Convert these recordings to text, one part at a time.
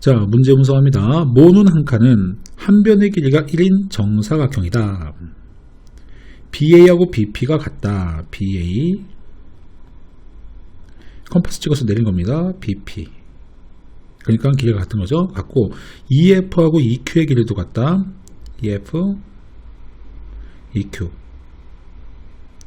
자, 문제 분석합니다. 모눈 한 칸은 한 변의 길이가 1인 정사각형이다. BA하고 BP가 같다. BA 컴파스 찍어서 내린 겁니다. BP 그러니까 길이가 같은 거죠. 같고 EF하고 EQ의 길이도 같다. EF, EQ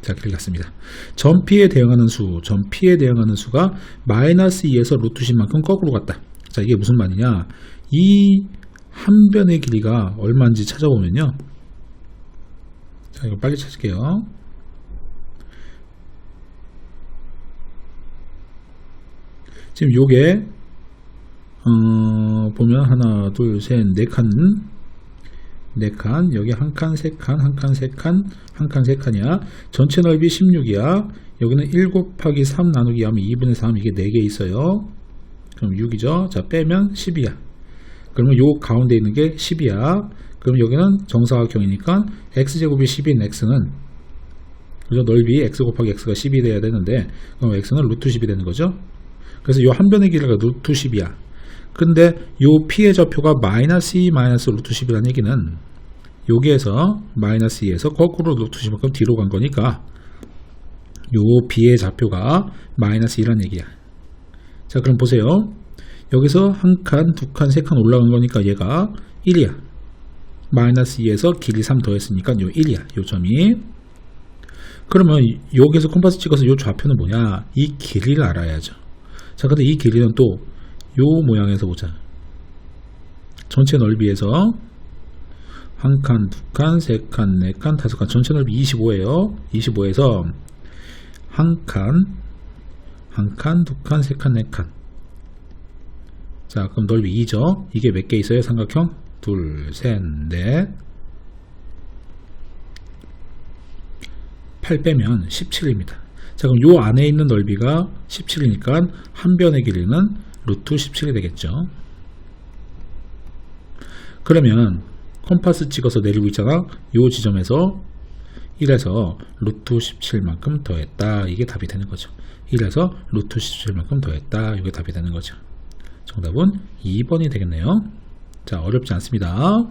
자, 길이 같습니다. 전 P에 대응하는 수, 전 P에 대응하는 수가 마이너스 2에서 루트 10만큼 거꾸로 갔다. 자, 이게 무슨 말이냐? 이 한 변의 길이가 얼마인지 찾아보면요. 자, 이거 빨리 찾을게요. 지금 요게 어, 보면 하나, 둘, 셋, 네 칸, 네 칸, 여기 한 칸, 세 칸, 한 칸, 세 칸, 한 칸, 세 칸이야. 전체 넓이 16이야. 여기는 1 곱하기 3 나누기 하면 2분의 3 이게 4개 있어요. 그럼 6이죠. 자, 빼면 10이야. 그러면 요 가운데 있는 게 10이야. 그럼 여기는 정사각형이니까 x제곱이 10인 x는 그죠? 넓이 x 곱하기 x가 10이 돼야 되는데 그럼 x는 루트 10이 되는 거죠. 그래서 요 한 변의 길이가 루트 10이야. 근데 요 p의 좌표가 마이너스 2 마이너스 루트 10이라는 얘기는 여기에서 마이너스 2에서 거꾸로 루트 10만큼 뒤로 간 거니까 요 b의 좌표가 마이너스 2라는 얘기야. 자 그럼 보세요. 여기서 한 칸, 두 칸, 세 칸 올라간 거니까 얘가 1이야. 마이너스 2에서 길이 3 더했으니까 요 1이야. 요 점이. 그러면 여기서 컴파스 찍어서 요 좌표는 뭐냐? 이 길이를 알아야죠. 자, 근데 이 길이는 또 요 모양에서 보자. 전체 넓이에서 한 칸, 두 칸, 세 칸, 네 칸, 다섯 칸 전체 넓이 25예요. 25에서 한 칸, 한 칸, 두 칸, 세 칸, 네 칸. 자, 그럼 넓이 2죠. 이게 몇 개 있어요? 삼각형? 둘, 셋, 넷. 8 빼면 17입니다. 자, 그럼 요 안에 있는 넓이가 17이니까 한 변의 길이는 루트 17이 되겠죠. 그러면 컴파스 찍어서 내리고 있잖아. 요 지점에서 1에서 루트 17만큼 더했다. 이게 답이 되는 거죠. 1에서 루트 17만큼 더했다. 이게 답이 되는 거죠. 정답은 2번이 되겠네요. 자, 어렵지 않습니다.